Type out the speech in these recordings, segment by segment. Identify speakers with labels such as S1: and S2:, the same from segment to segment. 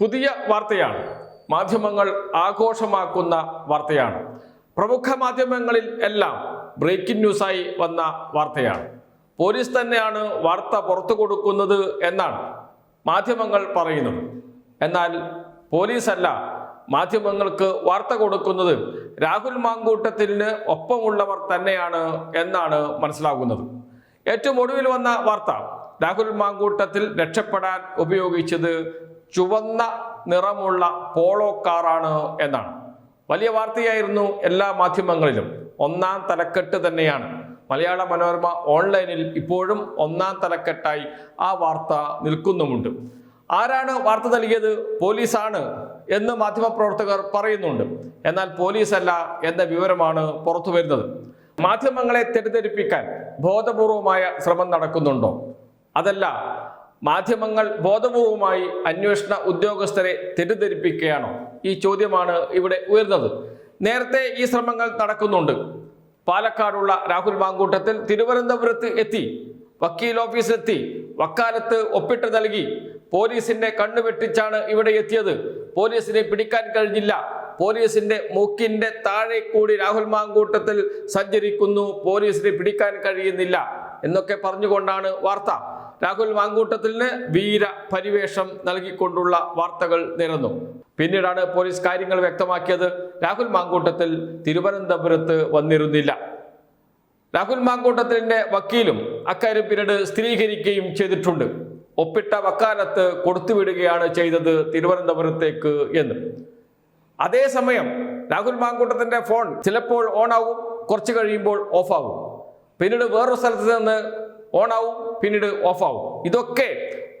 S1: പുതിയ വാർത്തയാണ്. മാധ്യമങ്ങൾ ആഘോഷമാക്കുന്ന വാർത്തയാണ്. പ്രമുഖ മാധ്യമങ്ങളിൽ എല്ലാം ബ്രേക്കിംഗ് ന്യൂസായി വന്ന വാർത്തയാണ്. പോലീസ് തന്നെയാണ് വാർത്ത പുറത്തു കൊടുക്കുന്നത് എന്നാണ് മാധ്യമങ്ങൾ പറയുന്നത്. എന്നാൽ പോലീസല്ല മാധ്യമങ്ങൾക്ക് വാർത്ത കൊടുക്കുന്നത്. രാഹുൽ മാങ്കൂട്ടത്തിന് ഒപ്പമുള്ളവർ തന്നെയാണ് എന്നാണ് മനസ്സിലാകുന്നത്. ഏറ്റവും ഒടുവിൽ വന്ന വാർത്ത രാഹുൽ മാങ്കൂട്ടത്തിൽ രക്ഷപ്പെടാൻ ഉപയോഗിച്ചത് ചുവന്ന നിറമുള്ള പോളോ കാറാണ് എന്നാണ്. വലിയ വാർത്തയായിരുന്നു എല്ലാ മാധ്യമങ്ങളിലും. ഒന്നാം തലക്കെട്ട് തന്നെയാണ്. മലയാള മനോരമ ഓൺലൈനിൽ ഇപ്പോഴും ഒന്നാം തലക്കെട്ടായി ആ വാർത്ത നിൽക്കുന്നുമുണ്ട്. ആരാണ് വാർത്ത നൽകിയത്? പോലീസാണ് എന്ന് മാധ്യമപ്രവർത്തകർ പറയുന്നുണ്ട്. എന്നാൽ പോലീസല്ല എന്ന വിവരമാണ് പുറത്തു വരുന്നത്. മാധ്യമങ്ങളെ തെറ്റിദ്ധരിപ്പിക്കാൻ ബോധപൂർവമായ ശ്രമം നടക്കുന്നുണ്ടോ? അതല്ല മാധ്യമങ്ങൾ ബോധപൂർവമായി അന്വേഷണ ഉദ്യോഗസ്ഥരെ തെറ്റിദ്ധരിപ്പിക്കുകയാണോ? ഈ ചോദ്യമാണ് ഇവിടെ ഉയർന്നത്. നേരത്തെ ഈ ശ്രമങ്ങൾ നടക്കുന്നുണ്ട്. പാലക്കാടുള്ള രാഹുൽ മാങ്കൂട്ടത്തിൽ തിരുവനന്തപുരത്ത് എത്തി വക്കീൽ ഓഫീസിലെത്തി വക്കാലത്ത് ഒപ്പിട്ട് നൽകി. പോലീസിന്റെ കണ്ണു വെട്ടിച്ചാണ് ഇവിടെ എത്തിയത്. പോലീസിനെ പിടിക്കാൻ കഴിഞ്ഞില്ല. പോലീസിന്റെ മൂക്കിന്റെ താഴെ കൂടി രാഹുൽ മാങ്കൂട്ടത്തിൽ സഞ്ചരിക്കുന്നു. പോലീസിനെ പിടിക്കാൻ കഴിയുന്നില്ല എന്നൊക്കെ പറഞ്ഞുകൊണ്ടാണ് വാർത്ത. രാഹുൽ മാങ്കൂട്ടത്തിന് വീര പരിവേഷം നൽകിക്കൊണ്ടുള്ള വാർത്തകൾ നിരന്നു. പിന്നീടാണ് പോലീസ് കാര്യങ്ങൾ വ്യക്തമാക്കിയത്. രാഹുൽ മാങ്കൂട്ടത്തിൽ തിരുവനന്തപുരത്ത് വന്നിരുന്നില്ല. രാഹുൽ മാങ്കൂട്ടത്തിന്റെ വക്കീലും അക്കാര്യം പിന്നീട് സ്ഥിരീകരിക്കുകയും ചെയ്തിട്ടുണ്ട്. ഒപ്പിട്ട വക്കാലത്ത് കൊടുത്തുവിടുകയാണ് ചെയ്തത് തിരുവനന്തപുരത്തേക്ക് എന്ന്. അതേസമയം രാഹുൽ മാങ്കൂട്ടത്തിന്റെ ഫോൺ ചിലപ്പോൾ ഓൺ ആവും കുറച്ച് കഴിയുമ്പോൾ ഓഫ് ആവും പിന്നീട് വേറൊരു സ്ഥലത്ത് നിന്ന് ഓൺ ആവും പിന്നീട് ഓഫ് ആവും ഇതൊക്കെ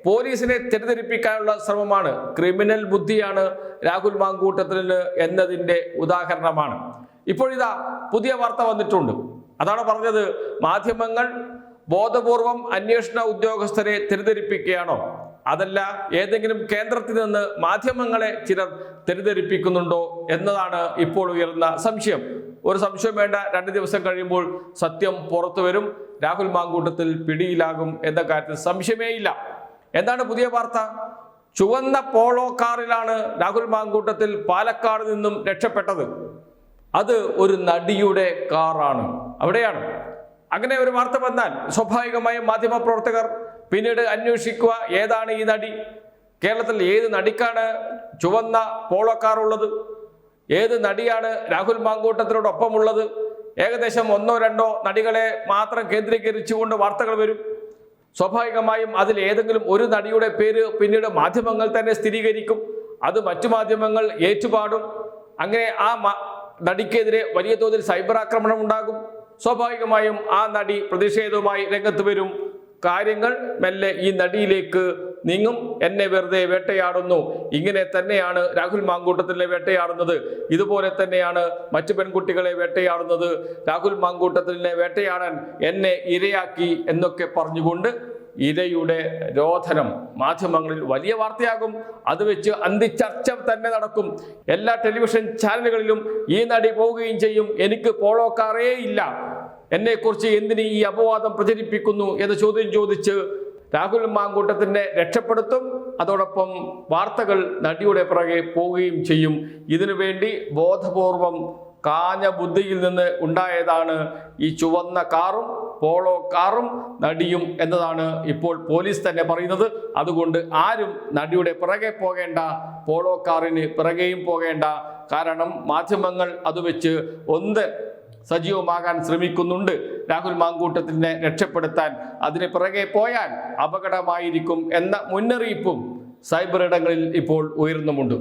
S1: പോലീസിനെ തെറ്റിദ്ധരിപ്പിക്കാനുള്ള ശ്രമമാണ്. ക്രിമിനൽ ബുദ്ധിയാണ് രാഹുൽ മാങ്കൂട്ടത്തിന് എന്നതിന്റെ ഉദാഹരണമാണ്. ഇപ്പോഴിതാ പുതിയ വാർത്ത വന്നിട്ടുണ്ട്. അതാണ് പറഞ്ഞത് മാധ്യമങ്ങൾ ബോധപൂർവം അന്വേഷണ ഉദ്യോഗസ്ഥരെ തെറ്റിദ്ധരിപ്പിക്കുകയാണോ? അതല്ല ഏതെങ്കിലും കേന്ദ്രത്തിൽ നിന്ന് മാധ്യമങ്ങളെ ചിലർ തെറ്റിദ്ധരിപ്പിക്കുന്നുണ്ടോ എന്നതാണ് ഇപ്പോൾ ഉയർന്ന സംശയം. ഒരു സംശയം വേണ്ട. രണ്ട് ദിവസം കഴിയുമ്പോൾ സത്യം പുറത്തു വരും. രാഹുൽ മാങ്കൂട്ടത്തിൽ പിടിയിലാകും എന്ന കാര്യത്തിൽ സംശയമേ ഇല്ല. എന്താണ് പുതിയ വാർത്ത? ചുവന്ന പോളോ കാറിലാണ് രാഹുൽ മാങ്കൂട്ടത്തിൽ പാലക്കാട് നിന്നും രക്ഷപ്പെട്ടത്. അത് ഒരു നടിയുടെ കാറാണ്. അവിടെയാണ്. അങ്ങനെ ഒരു വാർത്ത വന്നാൽ സ്വാഭാവികമായും മാധ്യമപ്രവർത്തകർ പിന്നീട് അന്വേഷിക്കുക ഏതാണ് ഈ നടി. കേരളത്തിൽ ഏത് നടിക്കാണ് ചുവന്ന പോളോ കാർ ഉള്ളത് ഏത് നടിയാണ് രാഹുൽ മാങ്കൂട്ടത്തിനോടൊപ്പമുള്ളത്? ഏകദേശം ഒന്നോ രണ്ടോ നടികളെ മാത്രം കേന്ദ്രീകരിച്ചുകൊണ്ട് വാർത്തകൾ വരും. സ്വാഭാവികമായും അതിൽ ഏതെങ്കിലും ഒരു നടിയുടെ പേര് പിന്നീട് മാധ്യമങ്ങൾ തന്നെ സ്ഥിരീകരിക്കും. അത് മറ്റു മാധ്യമങ്ങൾ ഏറ്റുപാടും. അങ്ങനെ ആ നടിക്കെതിരെ വലിയ തോതിൽ സൈബർ ആക്രമണം ഉണ്ടാകും. സ്വാഭാവികമായും ആ നടി പ്രതിഷേധവുമായി രംഗത്ത് വരും. കാര്യങ്ങൾ മെല്ലെ ഈ നടിയിലേക്ക് നീങ്ങും. എന്നെ വെറുതെ വേട്ടയാടുന്നു. ഇങ്ങനെ തന്നെയാണ് രാഹുൽ മാങ്കൂട്ടത്തിലെ വേട്ടയാടുന്നത്. ഇതുപോലെ തന്നെയാണ് മറ്റു പെൺകുട്ടികളെ വേട്ടയാടുന്നത്. രാഹുൽ മാങ്കൂട്ടത്തിനെ വേട്ടയാടാൻ എന്നെ ഇരയാക്കി എന്നൊക്കെ പറഞ്ഞുകൊണ്ട് ഇരയുടെ രോധനം മാധ്യമങ്ങളിൽ വലിയ വാർത്തയാകും. അത് വെച്ച് അന്തിച്ചർച്ച തന്നെ നടക്കും. എല്ലാ ടെലിവിഷൻ ചാനലുകളിലും ഈ നടി പോവുകയും ചെയ്യും. എനിക്ക് പോളോക്കാറേ ഇല്ല. എന്നെക്കുറിച്ച് എന്തിന് ഈ അപവാദം പ്രചരിപ്പിക്കുന്നു എന്ന് ചോദ്യം ചോദിച്ച് രാഹുൽ മാങ്കൂട്ടത്തിനെ രക്ഷപ്പെടുത്തും. അതോടൊപ്പം വാർത്തകൾ നടിയുടെ പിറകെ പോവുകയും ചെയ്യും. ഇതിനു വേണ്ടി ബോധപൂർവം കാഞ്ഞ ബുദ്ധിയിൽ നിന്ന് ഉണ്ടായതാണ് ഈ ചുവന്ന കാറും പോളോ കാറും നടിയും എന്നതാണ് ഇപ്പോൾ പോലീസ് തന്നെ പറയുന്നത്. അതുകൊണ്ട് ആരും നടിയുടെ പിറകെ പോകേണ്ട പോളോ കാറിന് പിറകെയും പോകേണ്ട. കാരണം മാധ്യമങ്ങൾ അത് വെച്ച് ഒന്ന് സജീവമാകാൻ ശ്രമിക്കുന്നുണ്ട്. രാഹുൽ മാങ്കൂട്ടത്തിനെ രക്ഷപ്പെടുത്താൻ അതിന് പിറകെ പോയാൽ അപകടമായിരിക്കും എന്ന മുന്നറിയിപ്പും സൈബർ ഇടങ്ങളിൽ ഇപ്പോൾ ഉയർന്നുമുണ്ട്